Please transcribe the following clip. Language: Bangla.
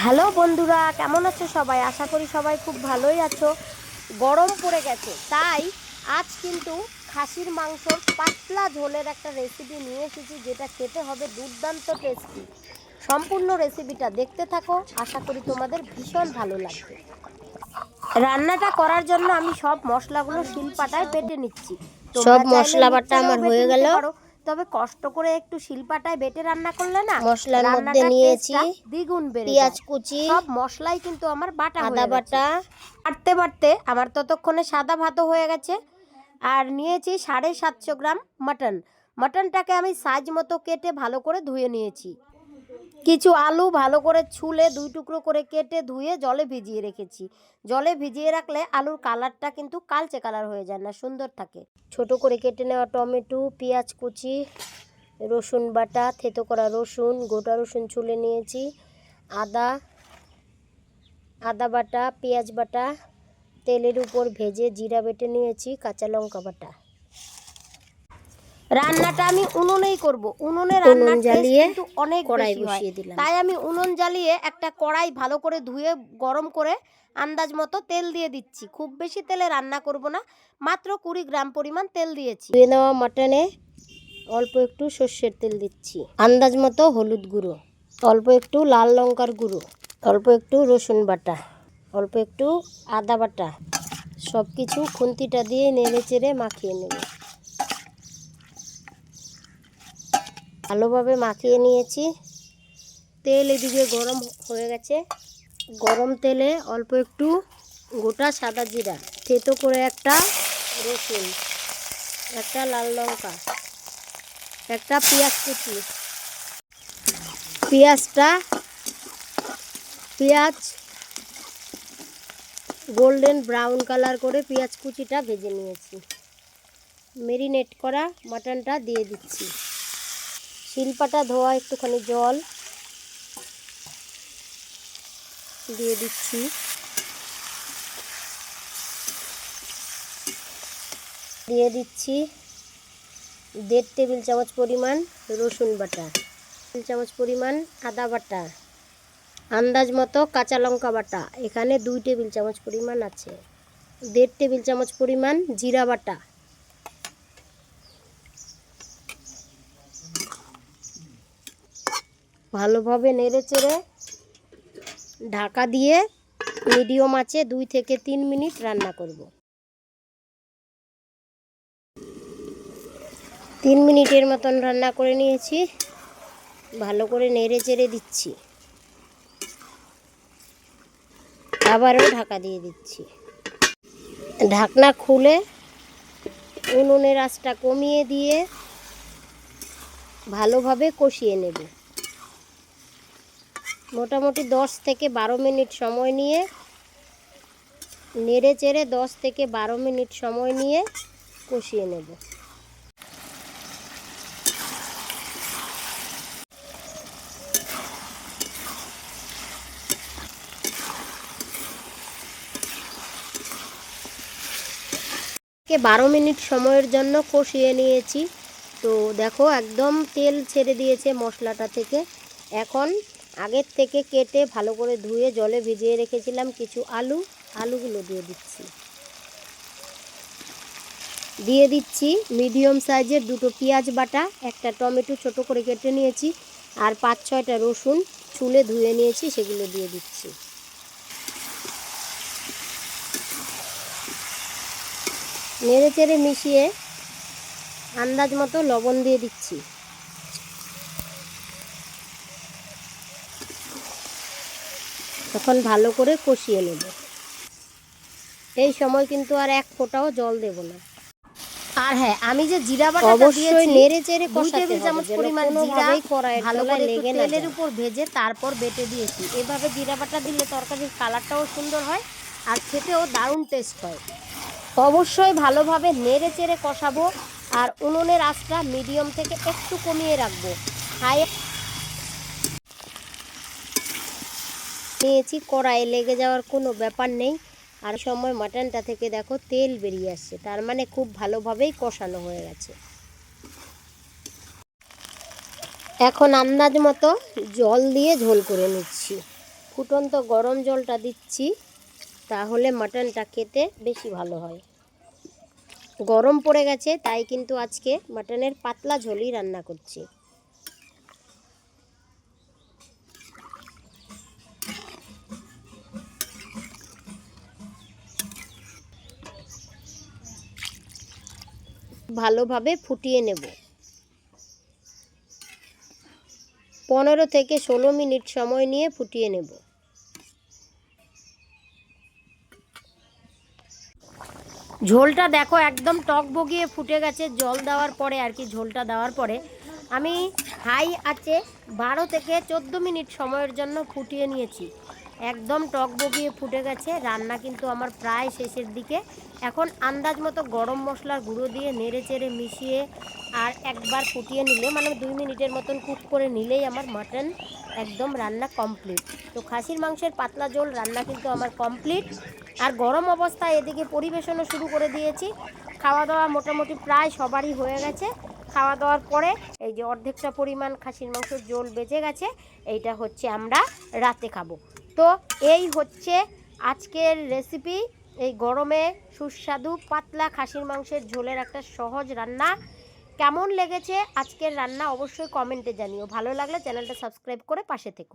হ্যালো বন্ধুরা কেমন আছো সবাই? আশা করি সবাই খুব ভালোই আছো। গরম পড়ে গেছে তাই আজ কিন্তু খাসির মাংসর পাতলা ঝোলের একটা রেসিপি নিয়ে এসেছি যেটা খেতে হবে দুর্দান্ত টেস্টি সম্পূর্ণ রেসিপিটা দেখতে থাকো আশা করি তোমাদের ভীষণ ভালো লাগবে। রান্নাটা করার জন্য আমি সব মশলাগুলো শিলপাটায় বেটে নিচ্ছি। সব মশলা বাটা আমার হয়ে গেল। তবে কষ্ট করে একটু শিলপাটায় বেটে রান্না করলে না মশলার মধ্যে নিয়েছি দ্বিগুণ বেড়ে পেঁয়াজ কুচি সব মশলাই কিন্তু আমার বাটা আদা বাটা। বাটতে বাটতে আমার ততক্ষণে সাদা ভাতও হয়ে গেছে। আর নিয়েছি সাড়ে সাতশো গ্রাম মাটন। মাটনটাকে আমি সাইজ মতো কেটে ভালো করে ধুয়ে নিয়েছি। কিছু আলু ভালো করে ছুলে দুই টুকরো করে কেটে ধুয়ে জলে ভিজিয়ে রেখেছি। জলে ভিজিয়ে রাখলে আলুর কালারটা কিন্তু কালচে কালার হয়ে যায় না, সুন্দর থাকে। ছোট করে কেটে নেওয়া টমেটো, পেঁয়াজ কুচি, রসুন বাটা, থেতো করা রসুন, গোটা রসুন ছুলে নিয়েছি, আদা আদা বাটা, পেঁয়াজ বাটা, তেলের উপর ভেজে জিরা বেটে নিয়েছি, কাঁচা লঙ্কা বাটা। রান্নাটা আমি উনুনেই করব। উনুনে রান্নার জ্বালিয়ে কিন্তু অনেক কড়াই বসিয়ে দিলাম। তাই আমি উনুন জ্বালিয়ে একটা কড়াই ভালো করে ধুয়ে গরম করে আন্দাজ মতো তেল দিয়ে দিচ্ছি। খুব বেশি তেলে রান্না করব না মাত্র কুড়ি গ্রাম পরিমাণ তেল দিয়েছি। ধুয়ে নেওয়া মাটনে অল্প একটু সর্ষের তেল দিচ্ছি। আন্দাজ মতো হলুদ গুঁড়ো অল্প একটু লাল লঙ্কার গুঁড়ো অল্প একটু রসুন বাটা অল্প একটু আদা বাটা সব কিছু খুন্তিটা দিয়ে নেড়ে চেড়ে মাখিয়ে নেব। ভালোভাবে মাখিয়ে নিয়েছি। তেল এদিকে গরম হয়ে গেছে। গরম তেলে অল্প একটু গোটা সাদা জিরা, থেতো করে একটা রসুন, একটা লাল লঙ্কা, একটা পেঁয়াজ কুচি। পেঁয়াজটা, পেঁয়াজ গোল্ডেন ব্রাউন কালার করে পেঁয়াজ কুচিটা ভেজে নিয়েছি। মেরিনেট করা মাটনটা দিয়ে দিচ্ছি। শিলপাটা ধোয়া একটুখানি জল দিয়ে দিচ্ছি। দিয়ে দিচ্ছি দেড় টেবিল চামচ পরিমাণ রসুন বাটা, টেবিল চামচ পরিমাণ আদা বাটা, আন্দাজ মতো কাঁচা লঙ্কা বাটা, এখানে দুই টেবিল চামচ পরিমাণ আছে। দেড় টেবিল চামচ পরিমাণ জিরা বাটা ভালোভাবে নেড়ে চেড়ে ঢাকা দিয়ে মিডিয়াম আছে দুই থেকে তিন মিনিট রান্না করব। তিন মিনিটের মতন রান্না করে নিয়েছি। ভালো করে নেড়ে চেড়ে দিচ্ছি। আবারও ঢাকা দিয়ে দিচ্ছি। ঢাকনা খুলে উনুনের আঁচটা কমিয়ে দিয়ে ভালোভাবে কষিয়ে নেব। মোটামুটি দশ থেকে বারো মিনিট সময় নিয়ে, নেড়ে চেড়ে দশ থেকে বারো মিনিট সময় নিয়ে কষিয়ে নেব। কে বারো মিনিট সময়ের জন্য কষিয়ে নিয়েছি। তো দেখো, একদম তেল ছেড়ে দিয়েছে মশলাটা থেকে। এখন আগের থেকে কেটে ভালো করে ধুয়ে জলে ভিজিয়ে রেখেছিলাম কিছু আলু, আলুগুলো দিয়ে দিচ্ছি। দিয়ে দিচ্ছি মিডিয়াম সাইজের দুটো পেঁয়াজ বাটা, একটা টমেটো ছোট করে কেটে নিয়েছি, আর পাঁচ ছয়টা রসুন চুলে ধুয়ে নিয়েছি, সেগুলো দিয়ে দিচ্ছি। নেড়ে চেড়ে মিশিয়ে আন্দাজ মতো লবণ দিয়ে দিচ্ছি। তখন ভালো করে কষিয়ে নেব। এই সময় কিন্তু আর এক ফোঁটাও জল দেব না। আর হ্যাঁ আমি যে জিরা বাটা অবশ্যই নেড়ে চেড়ে কষাতে হবে চামচ পরিমাণ জিরা ভালো করে লেগে না তেলের উপর ভেজে তারপর বেটে দিয়েছি। এভাবে জিরা বাটা দিলে তরকারির কালারটাও সুন্দর হয় আর খেতেও দারুণ টেস্ট হয়। অবশ্যই ভালোভাবে নেড়ে চেড়ে কষাবো আর উনুনের আঁচটা মিডিয়াম থেকে একটু কমিয়ে রাখব। হাই নিয়েছি কড়াইয়ে লেগে যাওয়ার কোনো ব্যাপার নেই। আর সময় মাটনটা থেকে দেখো তেল বেরিয়ে আসছে, তার মানে খুব ভালোভাবেই কষানো হয়ে গেছে। এখন আন্দাজ মতো জল দিয়ে ঝোল করে নিচ্ছি। ফুটন্ত গরম জলটা দিচ্ছি, তাহলে মাটনটা খেতে বেশি ভালো হয়। গরম পড়ে গেছে, তাই কিন্তু আজকে মাটনের পাতলা ঝোলই রান্না করছি। ভালোভাবে ফুটিয়ে নেব। পনেরো থেকে ষোলো মিনিট সময় নিয়ে ফুটিয়ে নেব। ঝোলটা দেখো একদম টক বগিয়ে ফুটে গেছে, জল দেওয়ার পরে আর কি ঝোলটা দেওয়ার পরে। আমি হাই আছে বারো থেকে চোদ্দ মিনিট সময়ের জন্য ফুটিয়ে নিয়েছি। একদম টক বগিয়ে ফুটে গেছে, রান্না কিন্তু আমার প্রায় শেষের দিকে। এখন আন্দাজ মতো গরম মশলার গুঁড়ো দিয়ে নেড়ে চেড়ে মিশিয়ে আর একবার ফুটিয়ে নিলে মানে দুই মিনিটের মতন কুক করে নিলেই আমার মাটন একদম রান্না কমপ্লিট তো খাসির মাংসের পাতলা ঝোল রান্না কিন্তু আমার কমপ্লিট আর গরম অবস্থায় এদিকে পরিবেশনও শুরু করে দিয়েছি। খাওয়া দাওয়া মোটামুটি প্রায় সবারই হয়ে গেছে। খাওয়া দাওয়ার পরে এই যে অর্ধেকটা পরিমাণ খাসির মাংসের ঝোল বেঁচে গেছে, এইটা হচ্ছে আমরা রাতে খাব। তো এই হচ্ছে আজকের রেসিপি এই গরমে সুস্বাদু পাতলা খাসির মাংসের ঝোলের একটা সহজ রান্না। কেমন লেগেছে আজকের রান্না অবশ্যই কমেন্টে জানিও। ভালো লাগলে চ্যানেলটা সাবস্ক্রাইব করে পাশে থেকো।